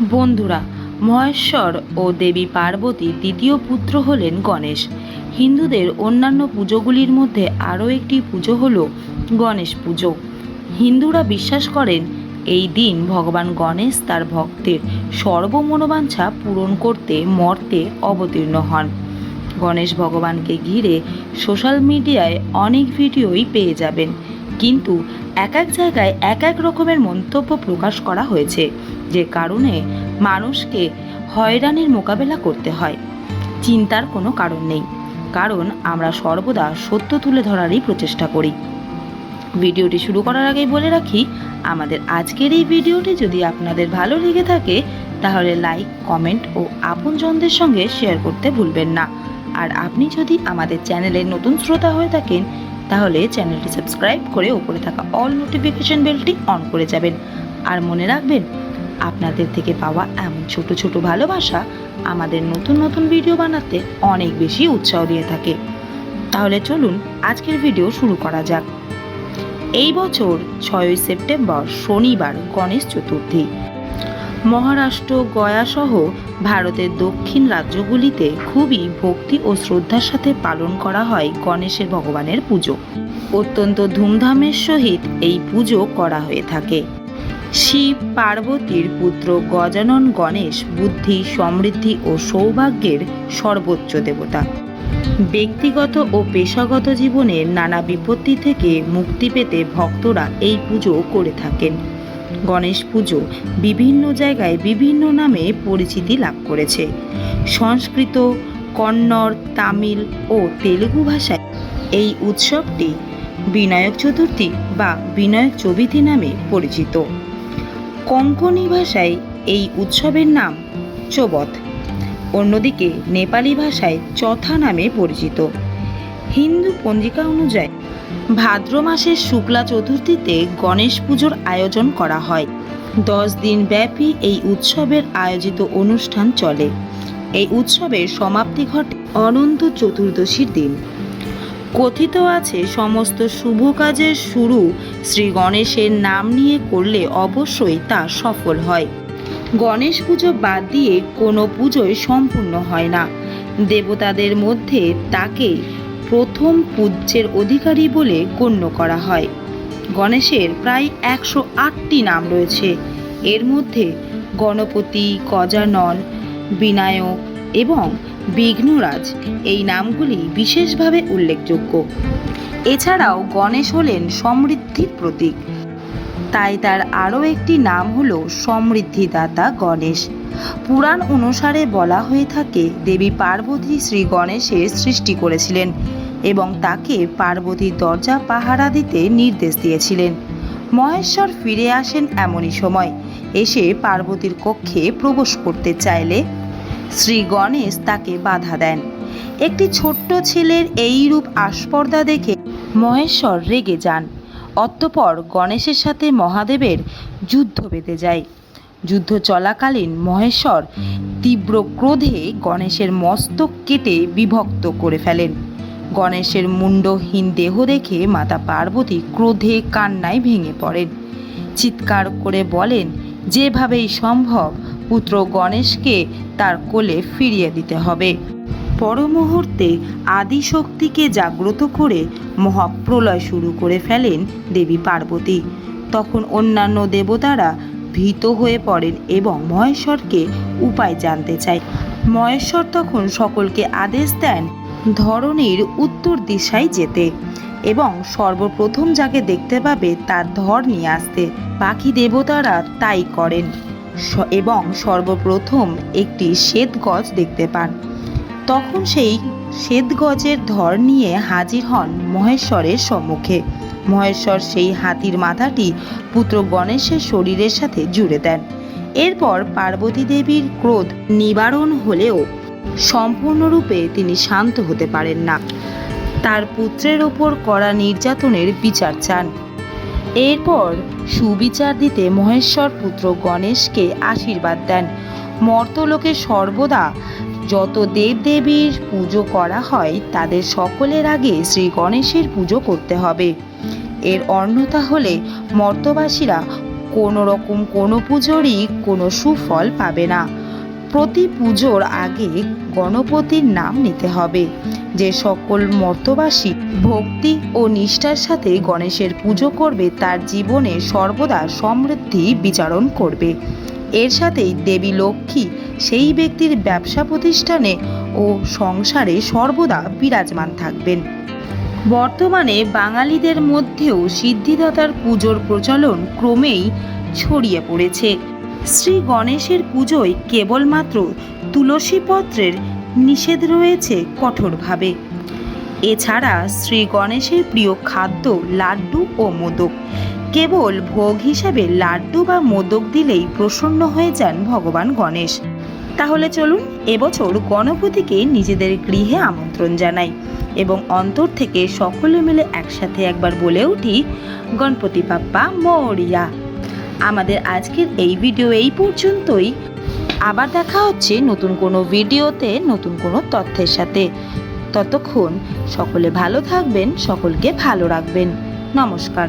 বন্ধুরা, মহেশ্বর ও দেবী পার্বতীর দ্বিতীয় পুত্র হলেন গণেশ। হিন্দুদের অন্যান্য পুজোগুলির মধ্যে আরও একটি পুজো হল গণেশ পুজো। হিন্দুরা বিশ্বাস করেন, এই দিন ভগবান গণেশ তার ভক্তের সর্বমনোবাঞ্ছা পূরণ করতে, মর্তে অবতীর্ণ হন। গণেশ ভগবানকে ঘিরে সোশ্যাল মিডিয়ায় অনেক ভিডিওই পেয়ে যাবেন। কিন্তু এক এক জায়গায় এক এক রকমের মন্তব্য প্রকাশ করা হয়েছে, যে কারণে মানুষকে হয়রানির মোকাবেলা করতে হয়। চিন্তার কোনো কারণ নেই, কারণ আমরা সর্বদা সত্য তুলে ধরারই প্রচেষ্টা করি। ভিডিওটি শুরু করার আগেই বলে রাখি, আমাদের আজকের এই ভিডিওটি যদি আপনাদের ভালো লেগে থাকে, তাহলে লাইক, কমেন্ট ও আপনজনদের সঙ্গে শেয়ার করতে ভুলবেন না। আর আপনি যদি আমাদের চ্যানেলের নতুন শ্রোতা হয়ে থাকেন তাহলে চ্যানেলটি সাবস্ক্রাইব করে উপরে থাকা অল নোটিফিকেশন বেলটি অন করে যাবেন। আর মনে রাখবেন, আপনাদের থেকে পাওয়া এমন ছোট ছোট ভালোবাসা আমাদের নতুন নতুন ভিডিও বানাতে অনেক বেশি উৎসাহ দিয়ে থাকে। তাহলে চলুন আজকের ভিডিও শুরু করা যাক। এই বছর ছয়ই সেপ্টেম্বর শনিবার গণেশ চতুর্থী। মহারাষ্ট্র গয়াসহ ভারতের দক্ষিণ রাজ্যগুলিতে খুবই ভক্তি ও শ্রদ্ধার সাথে পালন করা হয় গণেশের ভগবানের পুজো। অত্যন্ত ধুমধামের সহিত এই পুজো করা হয়ে থাকে। শিব, পার্বতীর পুত্র গজানন গণেশ বুদ্ধি, সমৃদ্ধি ও সৌভাগ্যের সর্বোচ্চ দেবতা। ব্যক্তিগত ও পেশাগত জীবনের নানা বিপত্তি থেকে মুক্তি পেতে ভক্তরা এই পুজো করে থাকেন। গণেশ পুজো বিভিন্ন জায়গায় বিভিন্ন নামে পরিচিতি লাভ করেছে। সংস্কৃত, কন্নড়, তামিল ও তেলুগু ভাষায় এই উৎসবটি বিনায়ক চতুর্থী বা বিনায়ক চবিতি নামে পরিচিত। কঙ্কনি ভাষায় এই উৎসবের নাম চোবত। অন্যদিকে নেপালি ভাষায় চথা নামে পরিচিত। হিন্দু পঞ্জিকা অনুযায়ী ভাদ্র মাসের শুক্লা চতুর্থীতে গণেশ পুজোর আয়োজন করা হয়। দশ দিন ব্যাপী এই উৎসবের আয়োজিত অনুষ্ঠান চলে। এই উৎসবের সমাপ্তি ঘটে অনন্ত চতুর্দশীর দিন। কথিত আছে, সমস্ত শুভ কাজের শুরু শ্রী গণেশের নাম নিয়ে করলে অবশ্যই তা সফল হয়। গণেশ পুজো বাদ দিয়ে কোনো পুজোই সম্পূর্ণ হয় না। দেবতাদের মধ্যে তাকে প্রথম পূজ্যের অধিকারী বলে গণ্য করা হয়। গণেশের প্রায় একশো আটটি নাম রয়েছে। এর মধ্যে গণপতি, গজানন, বিনায়ক এবং বিঘ্নরাজ এই নামগুলি বিশেষভাবে উল্লেখযোগ্য। এছাড়াও গণেশ হলেন সমৃদ্ধির প্রতীক। তাই তার আরও একটি নাম হল সমৃদ্ধিদাতা গণেশ। পুরাণ অনুসারে বলা হয়ে থাকে, দেবী পার্বতী শ্রী গণেশের সৃষ্টি করেছিলেন। এবং তাকে পার্বতীর দরজা পাহারা দিতে নির্দেশ দিয়েছিলেন। মহেশ্বর ফিরে আসেন এমনই সময়। এসে পার্বতীর কক্ষে প্রবেশ করতে চাইলে শ্রী গণেশ তাকে বাধা দেন। একটি ছোট্ট ছেলের এই রূপ আস্পর্ধা দেখে মহেশ্বর রেগে যান। অতঃপর গণেশের সাথে মহাদেবের যুদ্ধ বেঁধে যায়। যুদ্ধ চলাকালীন মহেশ্বর তীব্র ক্রোধে গণেশের মস্তক কেটে বিভক্ত করে ফেলেন। গণেশের মুন্ডহীন দেহ দেখে মাতা পার্বতী ক্রোধে কান্নায় ভেঙে পড়েন। চিৎকার করে বলেন, যেভাবেই সম্ভব, পুত্র গণেশকে তার কোলে ফিরিয়ে দিতে হবে। পরমুহূর্তে আদিশক্তিকে জাগ্রত করে মহাপ্রলয় শুরু করে ফেলেন দেবী পার্বতী। তখন অন্যান্য দেবতারা ভীত হয়ে পড়েন এবং মহেশ্বরকে উপায় জানতে চায়। মহেশ্বর তখন সকলকে আদেশ দেন ধরনীর উত্তর দিশায় যেতে এবং সর্বপ্রথম যাকে দেখতে পাবে তার ধর নিয়ে আসতে। বাকি দেবতারা তাই করেন এবং সর্বপ্রথম একটি শ্বেত গজ দেখতে পান। তখন সেই শ্বেত গজের ধর নিয়ে হাজির হন মহেশ্বরের সম্মুখে। মহেশ্বর সেই হাতির মাথাটি পুত্র গণেশের শরীরের সাথে জুড়ে দেন। এরপর পার্বতী দেবীর ক্রোধ নিবারণ হলেও সম্পূর্ণরূপে তিনি শান্ত হতে পারেন না। তার পুত্রের ওপর করা নির্যাতনের বিচার চান। এরপর সুবিচার দিতে মহেশ্বর পুত্র গণেশকে আশীর্বাদ দেন। মর্তলোকে সর্বদা যত দেবদেবীর পুজো করা হয়, তাদের সকলের আগে শ্রী গণেশের পুজো করতে হবে। এর অন্যতা হলে মর্তবাসীরা কোনো রকম কোনো পুজোরই কোনো সুফল পাবে না। প্রতি পুজোর আগে গণপতির নাম নিতে হবে। যে সকল মর্তবাসী ভক্তি ও নিষ্ঠার সাথে গণেশের পুজো করবে, তার জীবনে সর্বদা সমৃদ্ধি বিচারণ করবে। এর সাথেই দেবী লক্ষ্মী সেই ব্যক্তির ব্যবসা প্রতিষ্ঠানে ও সংসারে সর্বদা বিরাজমান থাকবেন। বর্তমানে বাঙালিদের মধ্যেও সিদ্ধিদাতার পুজোর প্রচলন ক্রমেই ছড়িয়ে পড়েছে। শ্রী গণেশের পুজোয় কেবলমাত্র তুলসী পত্রের নিষেধ রয়েছে কঠোরভাবে। এছাড়া শ্রী গণেশের প্রিয় খাদ্য লাড্ডু ও মোদক। কেবল ভোগ হিসাবে লাড্ডু বা মোদক দিলেই প্রসন্ন হয়ে যান ভগবান গণেশ। তাহলে চলুন এবছর গণপতিকে নিজেদের গৃহে আমন্ত্রণ জানাই এবং অন্তর থেকে সকলে মিলে একসাথে একবার বলে উঠি, গণপতি বাপ্পা মরিয়া। আমাদের আজকের এই ভিডিও এই পর্যন্তই। আবার দেখা হচ্ছে নতুন কোনো ভিডিওতে, নতুন কোনো তথ্যের সাথে। ততক্ষণ সকলে ভালো থাকবেন, সকলকে ভালো রাখবেন। নমস্কার।